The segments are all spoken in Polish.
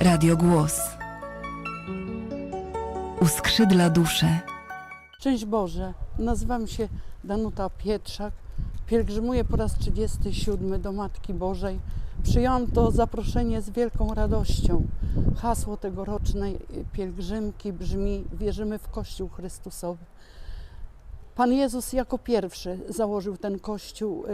Radio Głos. Uskrzydla duszę. Szczęść Boże, nazywam się Danuta Pietrzak. Pielgrzymuję po raz 37 do Matki Bożej. Przyjęłam to zaproszenie z wielką radością. Hasło tegorocznej pielgrzymki brzmi: Wierzymy w Kościół Chrystusowy. Pan Jezus jako pierwszy założył ten kościół y,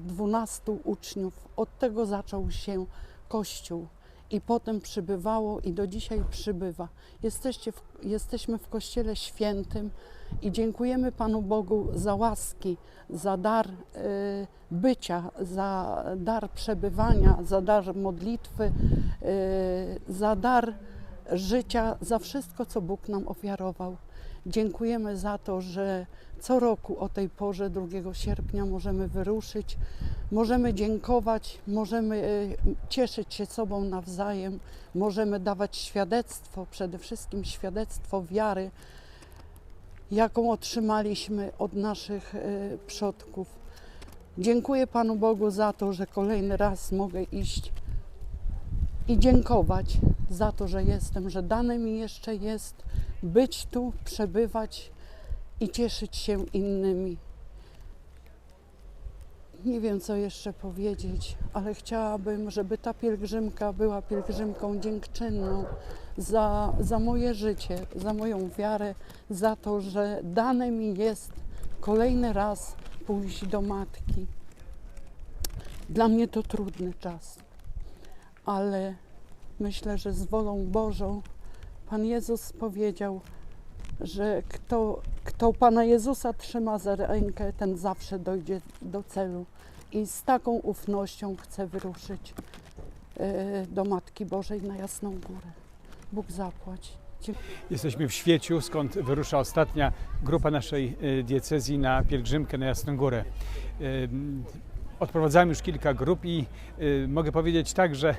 dwunastu uczniów. Od tego zaczął się kościół i potem przybywało i do dzisiaj przybywa. Jesteście w, jesteśmy w Kościele Świętym i dziękujemy Panu Bogu za łaski, za dar y, bycia, za dar przebywania, za dar modlitwy, y, za dar życia, za wszystko, co Bóg nam ofiarował. Dziękujemy za to, że co roku o tej porze 2 sierpnia możemy wyruszyć, możemy dziękować, możemy y, cieszyć się sobą nawzajem, możemy dawać świadectwo, przede wszystkim świadectwo wiary, jaką otrzymaliśmy od naszych y, przodków. Dziękuję Panu Bogu za to, że kolejny raz mogę iść i dziękować za to, że jestem, że dane mi jeszcze jest być tu, przebywać i cieszyć się innymi. Nie wiem, co jeszcze powiedzieć, ale chciałabym, żeby ta pielgrzymka była pielgrzymką dziękczynną za, za moje życie, za moją wiarę, za to, że dane mi jest kolejny raz pójść do matki. Dla mnie to trudny czas, ale myślę, że z wolą Bożą Pan Jezus powiedział, że kto, kto Pana Jezusa trzyma za rękę, ten zawsze dojdzie do celu. I z taką ufnością chcę wyruszyć e, do Matki Bożej na Jasną Górę. Bóg zapłać. Jesteśmy w Świeciu, skąd wyrusza ostatnia grupa naszej y, diecezji na pielgrzymkę na Jasną Górę. Odprowadzałem już kilka grup i y, mogę powiedzieć tak, że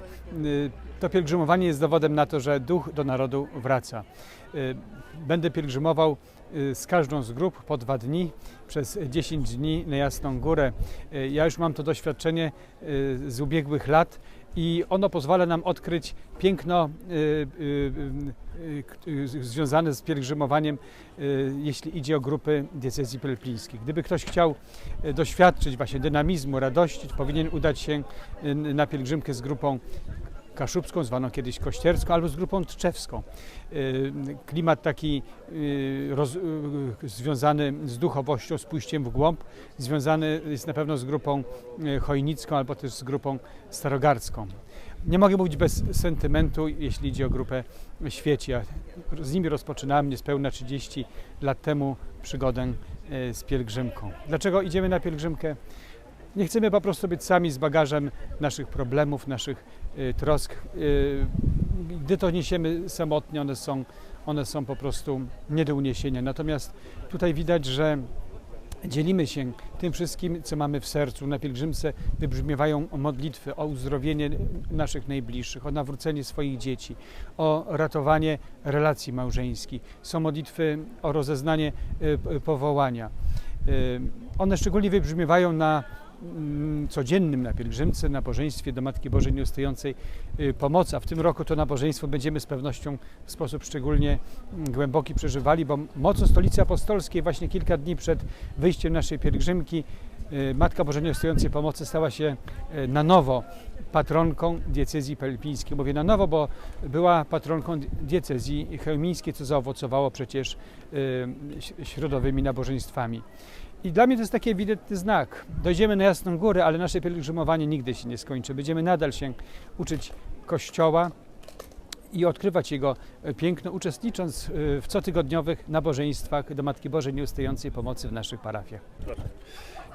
y, to pielgrzymowanie jest dowodem na to, że duch do narodu wraca. Y, Będę pielgrzymował y, z każdą z grup po dwa dni, przez 10 dni na Jasną Górę. Y, Ja już mam to doświadczenie y, z ubiegłych lat i ono pozwala nam odkryć piękno związane z pielgrzymowaniem, y, jeśli idzie o grupy diecezji pelplińskich. Gdyby ktoś chciał y, doświadczyć właśnie dynamizmu, radości, powinien udać się y, na pielgrzymkę z grupą kaszubską, zwaną kiedyś kościerską, albo z grupą tczewską. Y, Klimat taki y, roz, y, związany z duchowością, z pójściem w głąb, związany jest na pewno z grupą chojnicką, albo też z grupą starogardzką. Nie mogę mówić bez sentymentu, jeśli idzie o grupę Świeci. Ja z nimi rozpoczynałem niespełna 30 lat temu przygodę z pielgrzymką. Dlaczego idziemy na pielgrzymkę? Nie chcemy po prostu być sami z bagażem naszych problemów, naszych y, trosk. Y, gdy to niesiemy samotnie, one są, one są po prostu nie do uniesienia. Natomiast tutaj widać, że dzielimy się tym wszystkim, co mamy w sercu. Na pielgrzymce wybrzmiewają modlitwy o uzdrowienie naszych najbliższych, o nawrócenie swoich dzieci, o ratowanie relacji małżeńskich. Są modlitwy o rozeznanie y, powołania. One szczególnie wybrzmiewają na codziennym na pielgrzymce, nabożeństwie do Matki Bożej Nieustającej y, Pomocy, a w tym roku to nabożeństwo będziemy z pewnością w sposób szczególnie mm, głęboki przeżywali, bo mocą Stolicy Apostolskiej właśnie kilka dni przed wyjściem naszej pielgrzymki y, Matka Bożej Nieustającej Pomocy stała się y, na nowo patronką diecezji pelpińskiej. Mówię na nowo, bo była patronką diecezji chełmińskiej, co zaowocowało przecież środowymi nabożeństwami. I dla mnie to jest taki ewidentny znak. Dojdziemy na Jasną Górę, ale nasze pielgrzymowanie nigdy się nie skończy. Będziemy nadal się uczyć Kościoła i odkrywać jego piękno, uczestnicząc e, w cotygodniowych nabożeństwach do Matki Bożej Nieustającej Pomocy w naszych parafiach.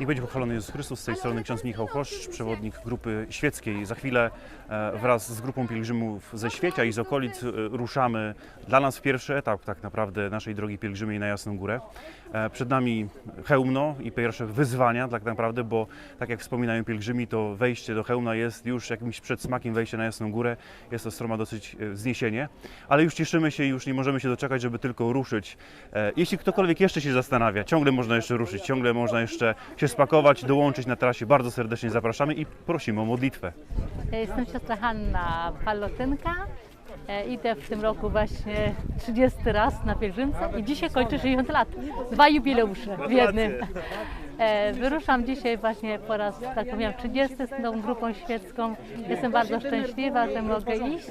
Niech będzie pochwalony Jezus Chrystus. Z tej strony ksiądz Michał Choszcz, przewodnik grupy świeckiej. Za chwilę e, wraz z grupą pielgrzymów ze Świecia i z okolic e, ruszamy dla nas w pierwszy etap tak naprawdę naszej drogi pielgrzymiej na Jasną Górę. E, Przed nami Chełmno i pierwsze wyzwania tak naprawdę, bo tak jak wspominają pielgrzymi, to wejście do Chełmna jest już jakimś przedsmakiem wejścia na Jasną Górę. Jest to stroma dosyć e, wzniesienie, ale już cieszymy się i już nie możemy się doczekać, żeby tylko ruszyć. Jeśli ktokolwiek jeszcze się zastanawia, ciągle można jeszcze ruszyć, ciągle można jeszcze się spakować, dołączyć na trasie, bardzo serdecznie zapraszamy i prosimy o modlitwę. Jestem siostra Hanna Palotynka. E, Idę w tym roku właśnie 30 raz na pielgrzymce i dzisiaj kończę 60 lat. Dwa jubileusze w jednym. E, Wyruszam dzisiaj właśnie po raz, tak powiem, 30 z tą grupą świecką. Jestem bardzo szczęśliwa, że mogę iść.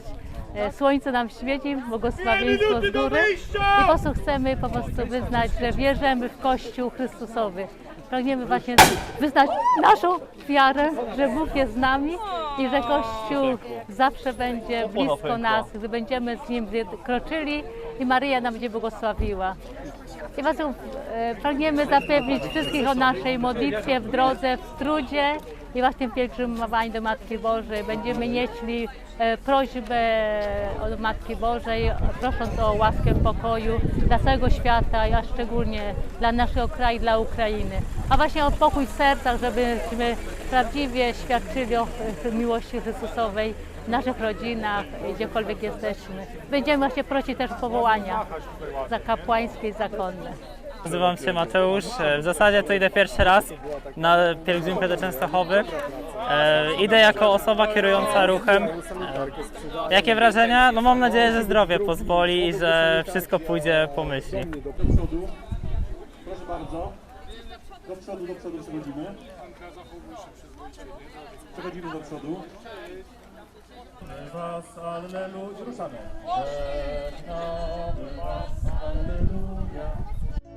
E, Słońce nam świeci, błogosławieństwo z góry i po prostu chcemy po prostu wyznać, że wierzymy w Kościół Chrystusowy. Pragniemy właśnie wyznać naszą wiarę, że Bóg jest z nami i że Kościół zawsze będzie blisko nas, gdy będziemy z Nim kroczyli i Maryja nam będzie błogosławiła. I właśnie e, pragniemy zapewnić wszystkich o naszej modlitwie w drodze, w trudzie i właśnie w pielgrzymowaniu do Matki Bożej. Będziemy nieśli e, prośbę od Matki Bożej, prosząc o łaskę pokoju dla całego świata, a szczególnie dla naszego kraju, dla Ukrainy. A właśnie o pokój w sercach, żebyśmy prawdziwie świadczyli o miłości Chrystusowej w naszych rodzinach, gdziekolwiek jesteśmy. Będziemy właśnie prosić też powołania za kapłańskie i zakonne. Nazywam się Mateusz. E, W zasadzie to idę pierwszy raz na pielgrzymkę do Częstochowy. E, Idę jako osoba kierująca ruchem. E, Jakie wrażenia? No mam nadzieję, że zdrowie pozwoli i że wszystko pójdzie po myśli. Proszę bardzo. Do przodu, do przodu przechodzimy. Przechodzimy do przodu. Was, alleluja. Ruszamy. Was, alleluja.